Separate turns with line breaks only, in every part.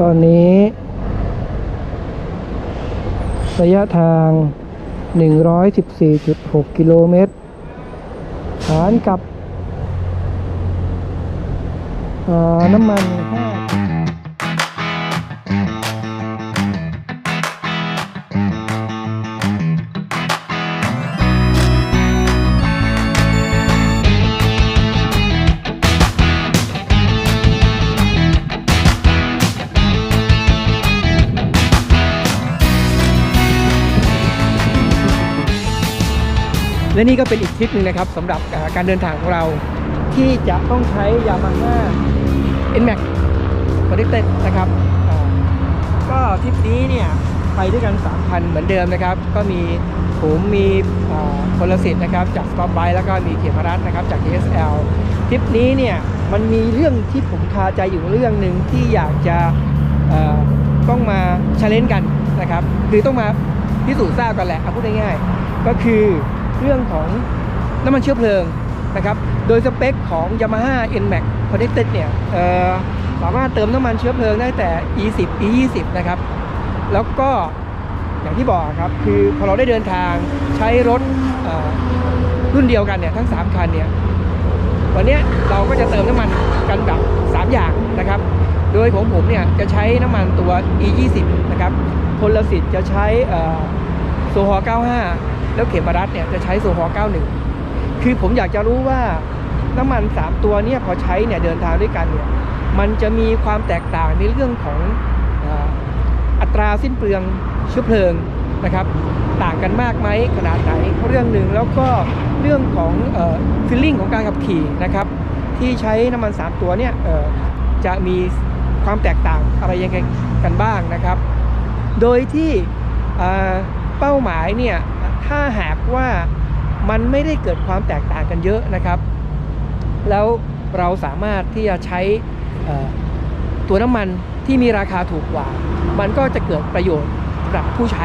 ตอนนี้ ระยะทาง 114.6 กิโลเมตรหารกับน้ำมัน5 และนี่ก็เป็นอีกทริปหนึ่งนะครับสำหรับการเดินทางของเราที่จะต้องใช้ Yamaha NMAX Connected นะครับก็ทริปนี้เนี่ยไปด้วยกัน 3 คันเหมือนเดิมนะครับ ก็มีผมมีพลสิทธิ์นะครับจาก Stop b y แล้วก็มีเขมรัตน์นะครับจาก TSL ทริปนี้เนี่ยมันมีเรื่องที่ผมคาใจอยู่เรื่องหนึ่งที่อยากจะต้องมาช l เลนกันนะครับ คือต้องมาพิสูจน์ทราบกันแหละเอาพูดง่ายๆก็คือ เรื่องของน้ำมันเชื้อเพลิงนะครับโดยสเปคของ Yamaha NMAX Connected เนี่ยสามารถเติมน้ำมันเชื้อเพลิงได้แต่ E10 E20 นะครับ แล้วก็อย่างที่บอกครับ คือพอเราได้เดินทางใช้รถรุ่นเดียวกันเนี่ยทั้ง 3 คันเนี่ยวันนี้เราก็จะเติมน้ำมันกันแบบ 3 อย่างนะครับ โดยของผมเนี่ยจะใช้น้ำมันตัว E20 นะครับพลสิทธิ์จะใช้โซฮอ95 แล้วเขมรัตเนี่ยจะใช้โซฮอ91 คือผมอยากจะรู้ว่าน้ำมัน 3 ตัวเนี่ยพอใช้เนี่ยเดินทางด้วยกันเนี่ยมันจะมีความแตกต่างในเรื่องของอัตราสิ้นเปลืองเชื้อเพลิงนะครับ ต่างกันมากไหมขนาดไหนเรื่องหนึ่งแล้วก็เรื่องของฟิลลิ่งของการขับขี่นะครับที่ใช้น้ำมัน 3 ตัวเนี่ยจะมีความแตกต่างอะไรยังไงกันบ้างนะครับ โดยที่เป้าหมายเนี่ย ถ้าหากว่ามันไม่ได้เกิดความแตกต่างกันเยอะนะครับ แล้วเราสามารถที่จะใช้ตัวน้ำมันที่มีราคาถูกกว่า มันก็จะเกิดประโยชน์กับผู้ใช้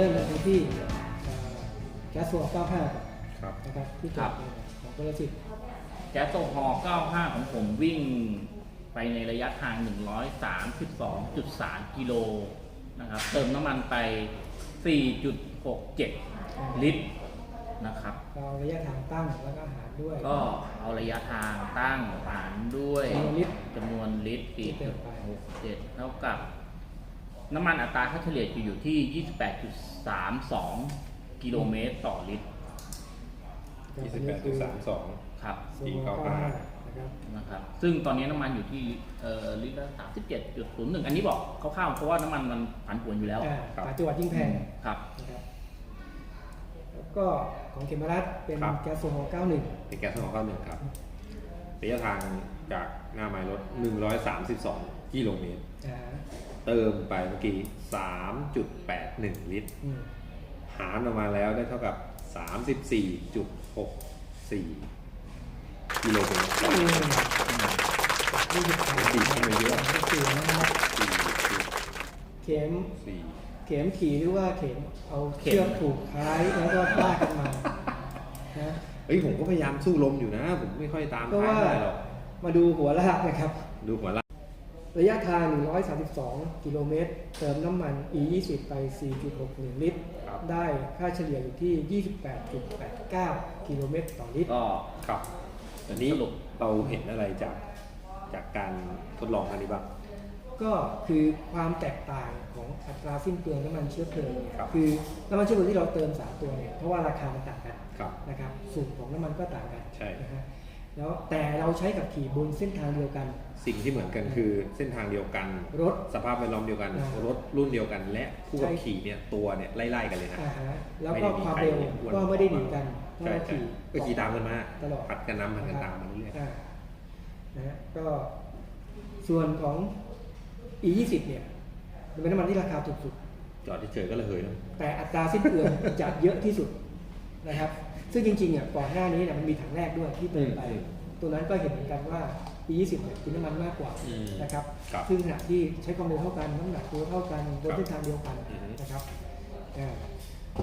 นะครับเราเริ่มกันที่แก๊สโซ95ก่อน
ครับ
นะครับที่
ครับ
ของบริษัท
แก๊สโซฮอล์95 ของผมวิ่งไปในระยะทาง 132.3 กิโลนะครับ เติมน้ำมันไป 4.67 ลิตรนะครับ
เราระยะทางตั้งแล้วก็หารด้วย
ก็เอาระยะทางตั้งหารด้วย
จำนวนลิตร
จำนวนลิตร
ที่เติมไป
4.67เท่ากับ น้ำมันอัตราค่าเฉลี่ยจะอยู่ที่ 28.32 กิโลเมตรต่อลิตร
28.32
ครับ
โซโล95นะครับ
นะครับซึ่งตอนนี้น้ำมันอยู่ที่เอ่อลิตรละ37.01อันนี้บอกคร่าวๆเพราะว่าน้ำมันมันผันผวนอยู่แล้ว
อ่า
ครับ
ต่างจังหวัดยิ่งแพง
ครับ
นะครับแล้วก็ของเขมรัตน์เป็น
ครับ
แก๊สโซฮอล์91
เป็นแก๊ส2 9 1ครับระยะทางจากหน้าไม้รถ132กิโลเมตร
อ่า
เติมไปเมื่อกี้3.81ลิตร
อืม
หารออกมาแล้วได้เท่ากับ34.64กิโลเมตรต่อ
อื
ลิตร
มยี่สิบสาม
สี่ชั่วโมงเยอะ
ยี่สิบสี่นะครับเข็ม
4
เข็มขี่หรือว่าเข็มเอาเชือกผูกท้ายแล้วก็ลากกันมานะ
เฮ้ยผมก็พยายามสู้ลมอยู่นะ ผมไม่ค่อยตาม
เพราะ
ท้าย
ว่า
ได้หรอก
มาดูหัวลากนะครับ
ดูหัวละ
ระยะทาง 132 กิโลเมตร เติมน้ำมัน E20 ไป 4.61 ลิตร
ครับ
ได้ค่าเฉลี่ยอยู่ที่ 28.89 กิโลเมตรต่อลิตร
ก็
ครับอันนี้
สรุป
เราเห็นอะไรจากจากการทดลองอันนี้บ้าง
ก็คือความแตกต่างของอัตราสิ้นเปลืองน้ำมันเชื้อเพลิงเนี่ย
ครับ
คือน้ำมันเชื้อเพลิงที่เราเติมสามตัวเนี่ยเพราะว่าราคามันต่างกัน
ครับ
นะครับ สูตรของน้ำมันก็ต่างกัน
ใช่
นะฮะ แล้วแต่เราใช้กับขี่บนเส้นทางเดียวกัน
สิ่งที่เหมือนกันคือเส้นทางเดียวกัน
รถ
สภาพแวดล้อมเดียวกัน
อ่าร
ถรุ่นเดียวกัน และผู้ขับ
ใช่
ขี่เนี่ยตัวเนี่ยไล่ๆกันเลยนะ
อ่าฮะแล้ว
ไม่
ก็
ได้มี
ความ
ใคร
เร็ว
อ้วน
ก็ไม่ได้หนีกันเพราะ
ใช่
เรา
ใช่
ขี่
ก็ขี่ตามกันมา
ตลอด
ผัดกันนำผัดกันตามมาเรื่อย
อ่านะฮะก็ส่วนของ e 2 0เนี่ยมันเป็นน้ำมันที่ราคาถูกสุด
ๆจอดเฉยๆก็ระเหยแล้ว
แต่อัตราสิ้นเปลืองจะเยอะที่สุดนะครับ ซึ่งจริงๆเนี่ยก่อนหน้านี้เนี่ยมันมีถังแรกด้วยที่เติมไป
อืม
ตัวนั้นก็เห็นเหมือนกันว่า e 2 0 เนี่ยกินน้ำมันมากกว่า
อืม
นะครับ
ครับ
ซึ่งขณะที่ใช้ความเร็วเท่ากันน้ำหนักตัวเท่ากันบน
ครับ
เส้นทางเดียวกัน
อือฮึ
นะครับอ่า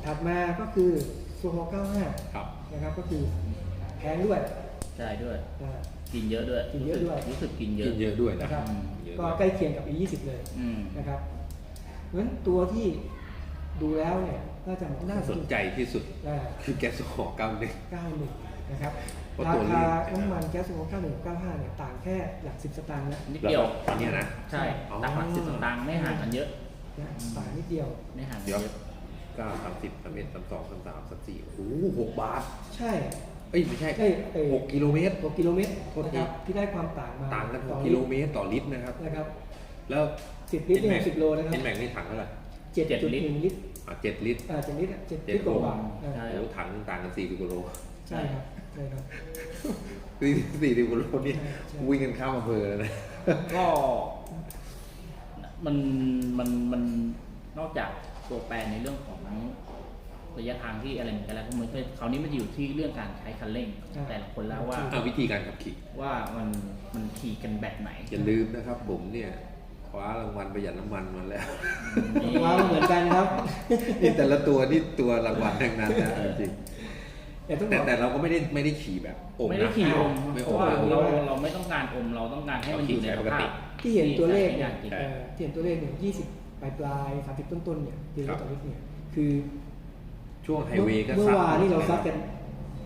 ถัดมาก็คือโซฮอ95
ครับ
นะครับก็คือแพงด้วย
ใช่ด้วย
อ่า
กินเยอะด้วย
กินเยอะด้วย
รู้สึกกินเย
กิ
อะ
นเยอะด้วยนะ
นะครับ
อืม
เยอะ
ก็
ด้วย
ใกล้เคียงกับ e 2 0 เลย
อืม
นะครับเพราะฉะนั้นตัวที่ดูแล้วเนี่ย น่าจะ
น่าสนใจที่สุด
อ่า
คือแก๊สโซฮอล์เก้าหนึ่ง
91นะครับ
เพราะ
รา
ตัวนี้
คาน้ำมันแก๊สโซฮอล์91 95เนี่ยต่างแค่หลัก 10 สตางค์นะ
นิดเดียว
ตอนเนี้ยนะ
ใช่
อ๋อ
ตักหลักสิบสตางค์ไม่ห่างกันเยอะ
นะต่างนิดเดียว
ไม่ห่างกัน
เดี๋ยว
เยอะ
เก้าสามสิบสามเอ็ดสามสองสามสามสามสี่โอ้โหหกบาท
ใช่
เอ้ยไม่ใช่
เอ้ยเอ้ย
หกกิโลเมตร
6กิโลเมตร
โทษที
นะครับที่ได้ความต่างมา
ต่างกันห
ต่
ก
อ
กิโลเมตรต่อลิตรนะครับ
นะครับ
แล้ว
10ลิตรเนี่ย10โลนะครับ
เอ็นแม็กนี่ถังเท่าไหร่
7.1ลิตร
อะเจ็ดลิตร
อ่า7ลิตรอะ7
เจ็
ลิ
ด
ตรก
โล
ว่าๆอ่า
ใช่
โอ้โหถังต่างกันสี่สิบกิโล
ใช่ครับใช่ครับ
สี่สี่สิบกิโลนี่
ใช่ใช่
วิ่งกันข้ามอำเภอเลยนะ
ก็มันมันมันนอกจากตัวแปรในเรื่องของระยะทางที่อะไรเหมือนกันแล้วก็มันคราวนี้มันอยู่ที่เรื่องการใช้คันเร่ง
อ่า
แต่ละคนแล้วว่า
อะวิธีการขับขี่
ว่ามันมันขี่กันแบบไหน
อย่าลืมนะครับผมเนี่ย คว้ารางวัลประหยัดน้ำมันมาแล้ว
นี่
มาเหมือนกันครับ
นี่แต่ละตัวนี่ตัวรางวัลทั้งนั้นนะ
เออ
จริง
แต่ต้องบ
แต่
อก
แต่เราก็ไม่ได้ไม่ได้ขี่แบบอม
ไม่ได้
นะ
ขี่อม
ไม่
เพ
อ
ราะ
ม
ว่า
ไม่อม
เราเราไม่ต้องการอมเราต้องการให้มันอยู่ในสภาพ
ที่เห็นตัวเลข
อ
เนี่ย
ย่างจริง
ใช่
เอ่อที่เห็นตัวเลขเนี่ย20ปลายปลายๆ30ต้นต้นๆเนี่ยกิโล
ครับ
ต่อลิตรเนี่ยคือ
ช่วงไฮเวย์ก็
เมื่อ
ซัด
วานนี่เราซัดกัน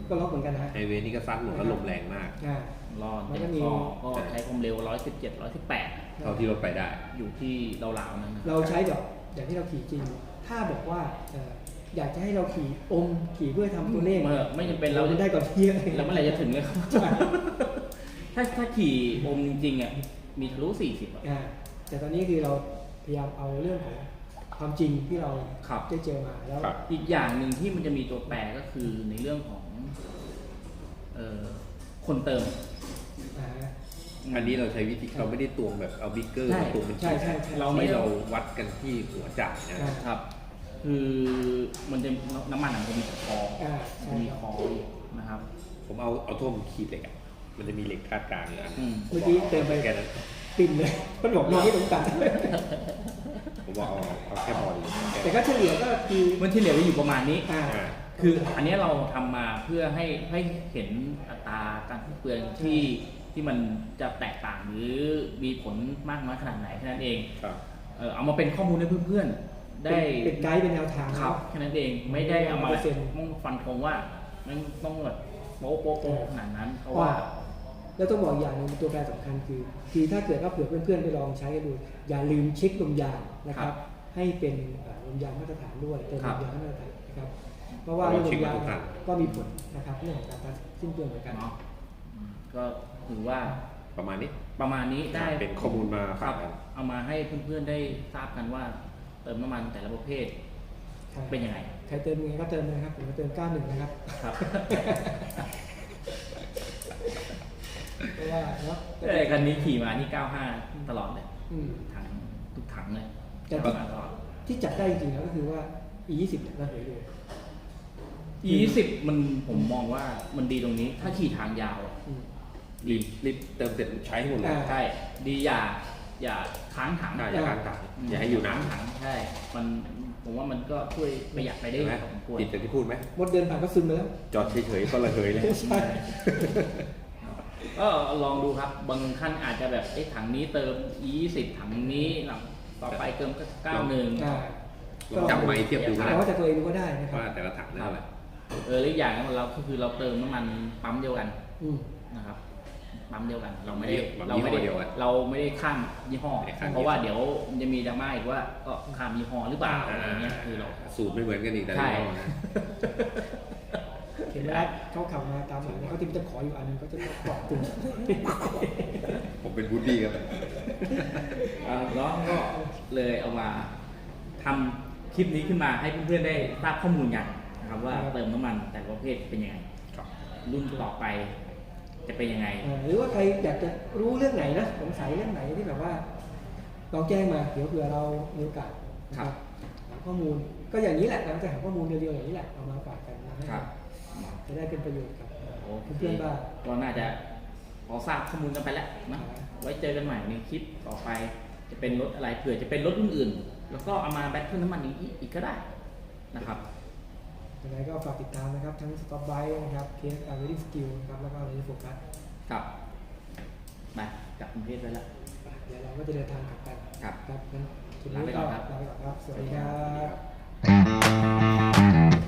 ก็ล็อกเหมือนกันนะฮะ
ไฮเวย์นี่ก็ซัดหมดแล้วลมแรงมาก
อ่าร
อด
มัน
เต็
ก็
ม
มี
ข้อก็ใช้ความเร็ว117 118
เท่าที่รถไปได้
อยู่ที่เราๆนั่นนะ
เราใช้แบบอย่างที่เราขี่จริง ถ้าบอกว่าเอ่ออยากจะให้เราขี่อมขี่เพื่อทำตัวเลข
เมื่อไม่จำเป็นเรา
เราจะได้ก่อนเที่ยง
แล้วเมื่อไหร่จะถึงเลยครับ
ใช่
ถ้าถ้าขี่อมจริงๆอะมีทะลุ40อะ
อ่าแต่ตอนนี้คือเราพยายามเอาเรื่องของความจริงที่เรา
ครับ
ได้เจอมาแล้ว
ครับ
อีกอย่างหนึ่งที่มันจะมีตัวแปรก็คือในเรื่องของเอ่อคนเติม
อ่า
อันนี้เราใช้วิธีเราไม่ได้ตวงแบบเอาบิ๊กเกอร์
ใช่
มาตวงเป็น
ใช่ใช่ใช่
เราไม่
ที่เราวัดกันที่หัวจ่ายนะ
อ่า
ครับ คือมันจะน้ำมันอะมันจะมีคอ
อ่าใช่
มันมีคออยู่นะครับ
ผมเอาเอาท่วมขีดเหล็กอะมันจะมีเหล็กคาดกลางอยู่อัน
อืม
เมื่อกี้เติมไป
แค่นั้น
ปิ่นเลยมันบอกมีที่ตรงกลาง
ผมบอกเอาเอาแค่พอดี
แต่ก็เฉลี่ยก็คือ
มันที่เหลือจะอยู่ประมาณนี้
อ่า
อ่า
คืออันเนี้ยเราทำมาเพื่อให้ให้เห็นอัตราการสิ้นเปลืองที่ ที่มันจะแตกต่างหรือมีผลมากน้อยขนาดไหนแค่นั้นเอง
ครับ
เออเอามาเป็นข้อมูลให้เพื่อนๆ ได้
เป็นไกด์เป็นแนวทาง
ครับ แค่นั้นเองไม่ได้เอามา
เปอร์เซ็นต์
ต้องฟันธงว่ามันต้องแบบโป๊ะโป๊ะโป๊ะขนาดนั้นเพราะว่า
แล้วต้องบอกอย่างหนึงตัวแปรสำคัญคือ คือถ้าเกิดว่าเผื่อเพื่อนๆไปลองใช้กันดู อย่าลืมเช็คลมยางนะครับให้เป็นเอ่อลมยางมาตรฐานด้วยเติม
ครั
ล
บ
มยางให้มาตรฐานนะครับ เพราะว่า
เรา
เรื่องล
เช็ค
มยาง
ทุกคัน
ก็มีผลนะครับเรื่องของการสิ้นเปลืองเหมือนกัน
เนาะอืมก็ ถือว่า
ประมาณนี้
ประมาณนี้ได้
เป็นข้อมูลมา
ครั
ฝา
บ
กกัน
เอามาให้เพื่อนๆได้ทราบกันว่า เติมน้ำมันแต่ละประเภท
ใช่
เป็นยังไง
ใครเติมยังไงก็เติมเลยนะครับผมก็เติม91นะครับ
ครับ
เพราะว่าเนาะ
ไอ้คันนี้ขี่มานี่95ตลอดเลย
อืม
ถังทุกถังเลย
แต่
มาตลอด
ที่จับได้จริงๆแล้วก็คือว่า E20 เนี่ยเราเห็นเลย
E20 มันผมมองว่ามันดีตรงนี้ ถ้าขี่ทางยาวอะ
อืม
รีบรีบเติมเสร็จใช้ให้หมดเลย
อ่า
ใช่ ดีอย่า อย่าค้างถัง
อ่าอย่าค้างถังอย่าให้อยู่น้ำ
ค้างถังใช่ มันผมว่ามันก็ช่วยประหยัดไปได้
ใช่ไหม
พอสมควร
ติดจากที่พูดไหม
มดเดินผ่านก็ซึมไปแล้ว
จอดเฉยๆก็ระเหยเลย
ใช่
ก็ลองดูครับ บางท่านอาจจะแบบไอ้ถังนี้เติม E20 ถังนี้หลังต่อไปเติมก็91
อ่า
ลองจับไม้เทียบดูก็
แต่
ได้
ว่าจากตัวเองดูก็ได้นะครับ
ว่าแต่ละถังนั่นแหละ
เออและอีกอย่างนึงเราก็คือเราเติมน้ำมันปั๊มเดียวกัน
อืม
นะครับ ปั๊มเดียวกัน เราไม่ได้
ปั๊ม
เราไม่ได้
ยี่ห้อเดียวกัน
เราไม่ได้ข้ามยี่ห้อ
ไม่ได้ข้าม
เพราะว่า
ยี่ห้อ
เดี๋ยวมันจะมีดราม่าอีกว่าก็ข้ามยี่ห้อหรือเปล่าอะไรเงี้ยคือเรา
สูตรไม่เหมือนกันอีกแต่ละ
ใช่
ยี่ห้อนะ
เห็นไหมครับเขาขับมาตามหลังเนี่ยเขาที่จะขออยู่อันหนึงเขาจะเกาะกลุ่ม
ผมเป็นบูดดี้ครับ
เอ่อแล้วก็เลยเอามาทำคลิปนี้ขึ้นมาให้เพื่อนๆได้ทราบข้อมูลกันนะครับว่าเติมน้ำมันแต่ละประเภทเป็นยังไง
ครับ
รุ่นต่อไป จะเป็นยังไง
เอ่อหรือว่าใครอยากจะรู้เรื่องไหนนะสงสัยเรื่องไหนที่แบบว่าลองแจ้งมาเดี๋ยวเผื่อเรามีโอกาสนะค
ครั
รับบหาข้อมูลก็อย่างนี้แหละเราจะหาข้อมูลเรียวๆอย่างนี้แหละเอามาฝากกันนะให้
ครับ
จะได้เป็นประโยชน์กับ
โอเค
เพื่อนๆบ้าง
ก็น่าจะพอทราบข้อมูลกันไปแล้วนะ
ครับ
ไว้เจอกันใหม่ในคลิปต่อไปจะเป็นรถอะไรเผื่อจะเป็นรถรุ่นอื่น แล้วก็เอามาแบตเทิลน้ำมันอีกอีกก็ได้นะครับ
ยังไงก็ฝากติดตามนะครับ ทั้งสต็อปไบนะครับเคสอาร์เรดิ้งสกิลนะครับแล้วก็อาร์เรดิ้งโฟกัส
ครับมาจับกรุงเทพไว้แล้ว
เดี๋ยวเราก็จะเดินทางกลับกัน
ครับ
ครับงั้นลา
ไป
ก่
อนครับ
ลาไปก่อนครับ สวัสดีครับ